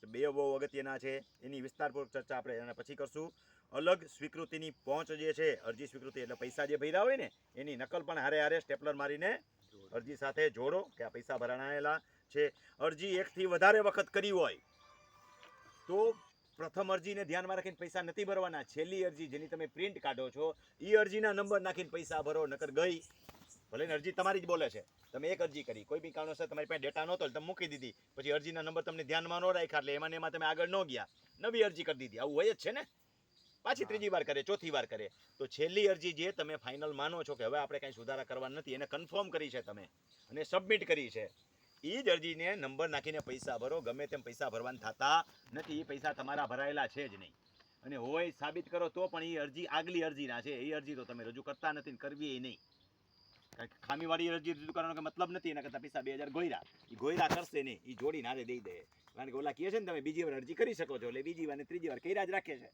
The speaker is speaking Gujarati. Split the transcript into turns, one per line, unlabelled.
લિસ્ટ બે બહુ અગત્યના છે. એની વિસ્તારપૂર્વક ચર્ચા આપણે એના પછી કરશું. અલગ સ્વીકૃતિની પહોંચ જે છે, અરજી સ્વીકૃતિ એટલે પૈસા જે ભર્યા હોય ને, એની નકલ પણ હારે હારે સ્ટેપલર મારીને અરજી સાથે જોડો કે આ પૈસા ભરાણાયેલા છે. અરજી એકથી વધારે વખત કરી હોય તો પ્રથમ અરજીને ધ્યાનમાં રાખીને પૈસા નથી ભરવાના. છેલ્લી અરજી જેની તમે પ્રિન્ટ કાઢો છો એ અરજીના નંબર નાખીને પૈસા ભરો, નકર ગઈ. ભલે ને અરજી તમારી જ બોલે છે. તમે એક અરજી કરી. કોઈ બી કારણોસર તમારી પાસે ડેટા નહોતો તમે મૂકી દીધી. પછી અરજીના નંબર તમને ધ્યાનમાં ન રાખ્યા એટલે એમાં એમાં તમે આગળ ન ગયા. નવી અરજી કરી દીધી. આવું હોય જ છે ને? પાછી ત્રીજી વાર કરે ચોથી વાર કરે. તો છેલ્લી અરજી જે તમે ફાઇનલ માનો છો કે હવે આપણે કાંઈ સુધારા કરવા નથી એને કન્ફર્મ કરી છે તમે. અને સબમિટ કરી છે. એ જ અરજીને નંબર નાખીને પૈસા ભરો. ગમે તેમ પૈસા ભરવાના થતા નથી. એ પૈસા તમારા ભરાયેલા છે જ નહીં. અને હોય સાબિત કરો તો પણ એ અરજી આગલી અરજીના છે. એ અરજી તો તમે રજૂ કરતા નથી કરવી એ નહીં. ખામીવાળી અરજી રજૂ કરવાનો મતલબ નથી, એના કરતાં પૈસા બે હજાર ગોયરા. એ ગોયરા કરશે નહીં એ જોડી નારે દઈ દે. કારણ કે ઓલા કહે છે ને તમે બીજી વાર અરજી કરી શકો છો, એટલે બીજી વાર ને ત્રીજી વાર કર્યા જ રાખે છે.